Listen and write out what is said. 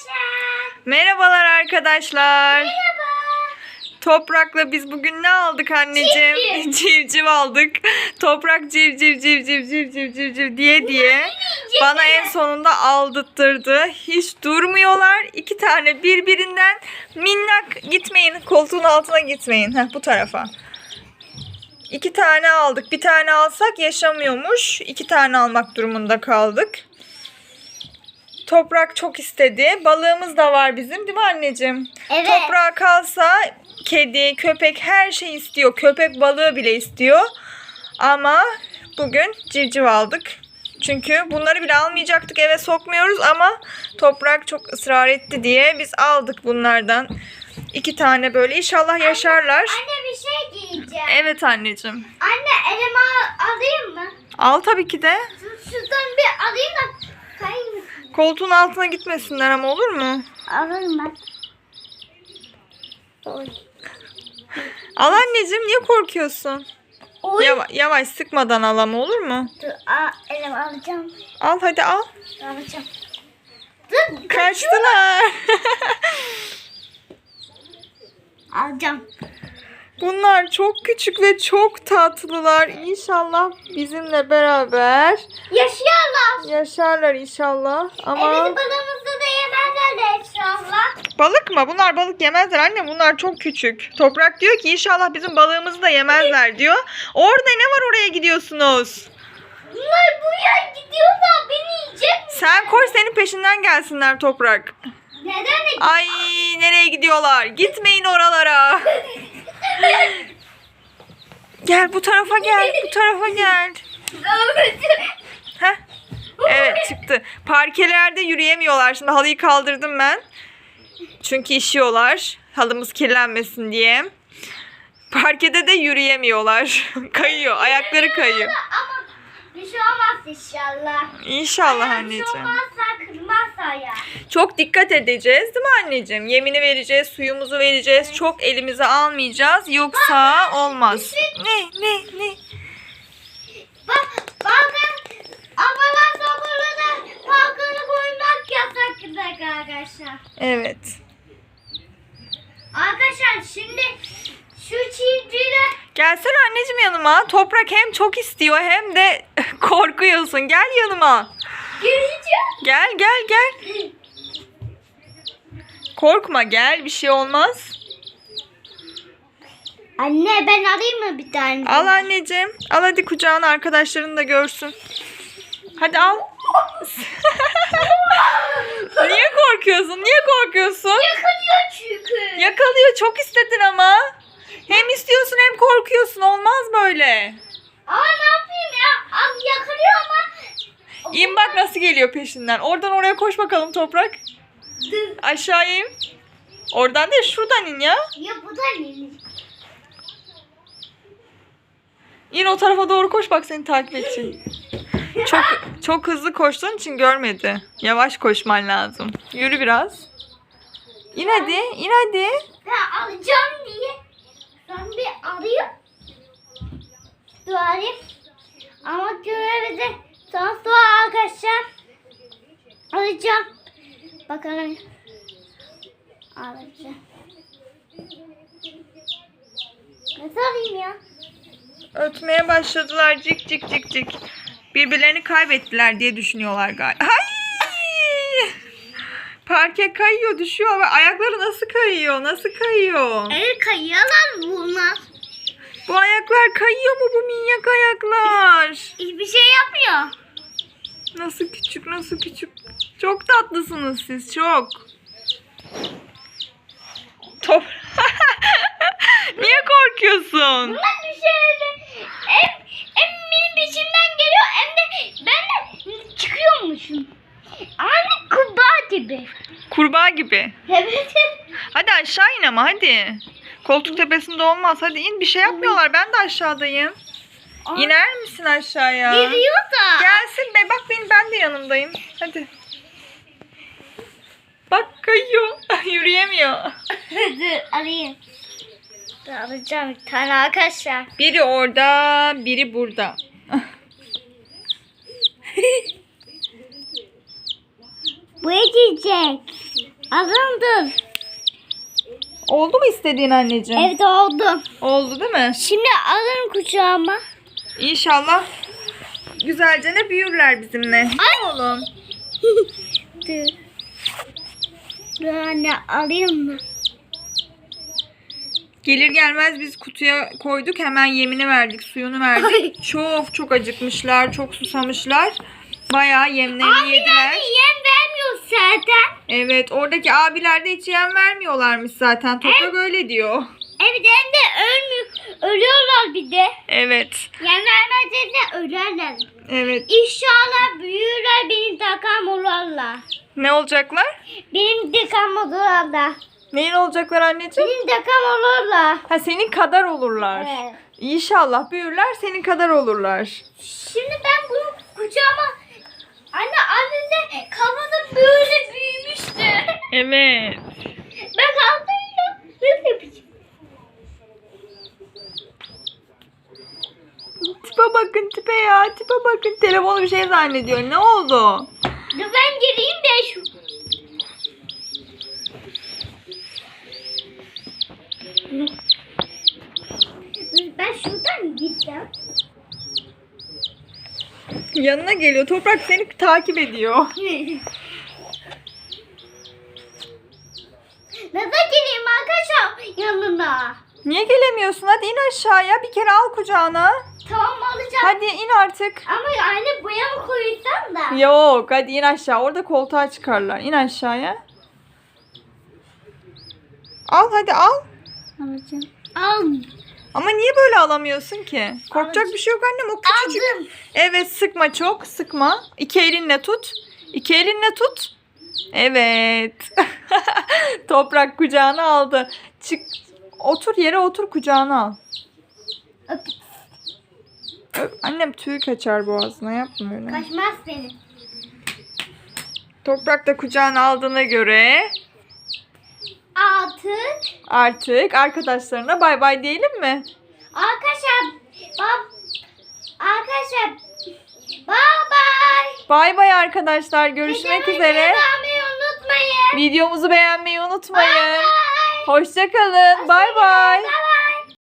arkadaşlar. Merhabalar arkadaşlar. Merhaba. Toprak'la biz bugün ne aldık anneciğim? Civciv. Civciv aldık. Toprak civciv civciv civciv civciv diye diye bana en sonunda aldırttırdı. Hiç durmuyorlar. İki tane birbirinden minnak gitmeyin. Koltuğun altına gitmeyin. Heh, bu tarafa. İki tane aldık. Bir tane alsak yaşamıyormuş. İki tane almak durumunda kaldık. Toprak çok istedi. Balığımız da var bizim değil mi anneciğim? Evet. Toprağa kalsa kedi, köpek her şey istiyor. Köpek balığı bile istiyor. Ama bugün civciv aldık. Çünkü bunları bile almayacaktık eve sokmuyoruz ama toprak çok ısrar etti diye biz aldık bunlardan. İki tane böyle inşallah yaşarlar. Anne bir şey giyeceğim. Evet anneciğim. Anne elime al- alayım mı? Al tabii ki de. Şu- Şuradan bir alayım da kayayım mı? Koltuğun altına gitmesinler ama olur mu? Alırım ben. Oy. Al anneciğim niye korkuyorsun? Oy. Yavaş, yavaş sıkmadan al ama olur mu? Dur, aa, elime alacağım. Al hadi al. Alacağım. Dur. Kaçtılar. Alacağım. Bunlar çok küçük ve çok tatlılar. İnşallah bizimle beraber Yaşıyorlar. Yaşarlar inşallah. Ama Evet balığımızı da yemezler de inşallah. balık mı? Bunlar balık yemezler anne. Bunlar çok küçük. Toprak diyor ki inşallah bizim balığımızı da yemezler diyor. Orada ne var oraya gidiyorsunuz? Bunlar buraya gidiyorlar beni yiyecek mi? Sen koş senin peşinden gelsinler Toprak. Neden de Ay nereye gidiyorlar? Gitmeyin oralara. Gel bu tarafa gel. Bu tarafa gel. Evet çıktı. Parkelerde yürüyemiyorlar. Şimdi halıyı kaldırdım ben. Çünkü işiyorlar. Halımız kirlenmesin diye. Parkede de yürüyemiyorlar. kayıyor. Ayakları kayıyor. Ama bir şey olmaz inşallah. İnşallah Bir şey anneciğim. olmazsa kırmazsa ya. Çok dikkat edeceğiz değil mi anneciğim? Yemini vereceğiz, suyumuzu vereceğiz. Çok elimize almayacağız. Yoksa olmaz. Ne ne ne? Bak yasak arkadaşlar. Evet. Arkadaşlar şimdi şu çiftçiyle Gelsene anneciğim yanıma. Toprak hem çok istiyor hem de korkuyorsun. Gel yanıma. gireceğim. Gel gel gel. Korkma gel bir şey olmaz. Anne ben alayım mı bir tane? Al anneciğim. Al hadi kucağına arkadaşların da görsün. Hadi al. Niye korkuyorsun? Niye korkuyorsun? Yakılıyor çünkü. Yakalıyor çok istedin ama. Hem istiyorsun hem korkuyorsun. Olmaz böyle. Ama ne yapayım ya? Abi yakılıyor ama. İn bak nasıl geliyor peşinden. Oradan oraya koş bakalım toprak. Aşağı in. Oradan değil şuradan in ya. Ya bu da ne? İn o tarafa doğru koş bak seni takip edecek. Çok çok hızlı koştuğun için görmedi. Yavaş koşman lazım. Yürü biraz. İn hadi, in hadi. Ben alacağım diye. Ben bir alayım. Dur alayım. Ama görevi de sonra sonra arkadaşlar. Alacağım. Bakalım. Alacağım. Nasıl alayım ya? Ötmeye başladılar cik cik cik cik. Birbirlerini kaybettiler diye düşünüyorlar galiba. Ay! Parke kayıyor, düşüyor ve ayakları nasıl kayıyor? Nasıl kayıyor? El kayıyorlar bunlar. Bu ayaklar kayıyor mu bu minyak ayaklar? Hiçbir şey yapmıyor. Nasıl küçük, nasıl küçük. Çok tatlısınız siz, çok. Top. Niye korkuyorsun? Bunlar bir şey hem, hem benim peşimden geliyor hem de ben çıkıyormuşum. Aynı kurbağa gibi. Kurbağa gibi. Evet. Hadi aşağı in ama hadi. Koltuk tepesinde olmaz. Hadi in. Bir şey yapmıyorlar. Ben de aşağıdayım. İner misin aşağıya? Geliyor da. Gelsin be. Bak benim ben de yanımdayım. Hadi. Bak kayıyor. Yürüyemiyor. Dur alayım. Dur alacağım bir tane arkadaşlar. Biri orada, biri burada. Bu yiyecek. Alındım. Oldu mu istediğin anneciğim? Evet oldu. Oldu değil mi? Şimdi alın kucağıma. İnşallah güzelce ne büyürler bizimle. Ay. Oğlum. Dur. Dur anne alayım mı? Gelir gelmez biz kutuya koyduk hemen yemini verdik suyunu verdik. Ay. Çok çok acıkmışlar çok susamışlar. Bayağı yemlerini yediler. Abiler yem vermiyor zaten. Evet oradaki abiler de hiç yem vermiyorlarmış zaten. Toprak öyle diyor. Evet hem de ölmüyor. Ölüyorlar bir de. Evet. Yem vermezlerse ölürler. Evet. İnşallah büyürler benim takam olurlar. Ne olacaklar? Benim takam olurlar. Neyin olacaklar anneciğim? Benim takam olurlar. Ha senin kadar olurlar. Evet. İnşallah büyürler senin kadar olurlar. Şimdi ben bunu kucağıma Anne anne de kafası böyle büyümüştü. Evet. Ben kaldırdım. Nasıl yapacağım? Tipe bakın tipe ya. Tipe bakın. Telefonu bir şey zannediyor. Ne oldu? Dur ben gireyim de şu. Ben şuradan gitsem. Yanına geliyor. Toprak seni takip ediyor. Nasıl gireyim arkadaşlar yanına? Niye gelemiyorsun? Hadi in aşağıya. Bir kere al kucağına. Tamam alacağım. Hadi in artık. Ama anne boya mı koysam da? Yok hadi in aşağı. Orada koltuğa çıkarlar. İn aşağıya. Al hadi al. Alacağım. Al. Ama niye böyle alamıyorsun ki? Korkacak bir şey yok annem. O küçücük. Aldım. Evet sıkma çok sıkma. İki elinle tut. İki elinle tut. Evet. Toprak kucağına aldı. Çık. Otur yere otur kucağına al. Öp. Öp. Annem tüy kaçar boğazına yapma öyle. Kaçmaz senin. Toprak da kucağına aldığına göre Artık artık arkadaşlarına bay bay diyelim mi? arkadaşlar bab arkadaşlar bye bye. Bay bay arkadaşlar. Görüşmek üzere. unutmayın. Videomuzu beğenmeyi unutmayın. Hoşçakalın. Bay bay.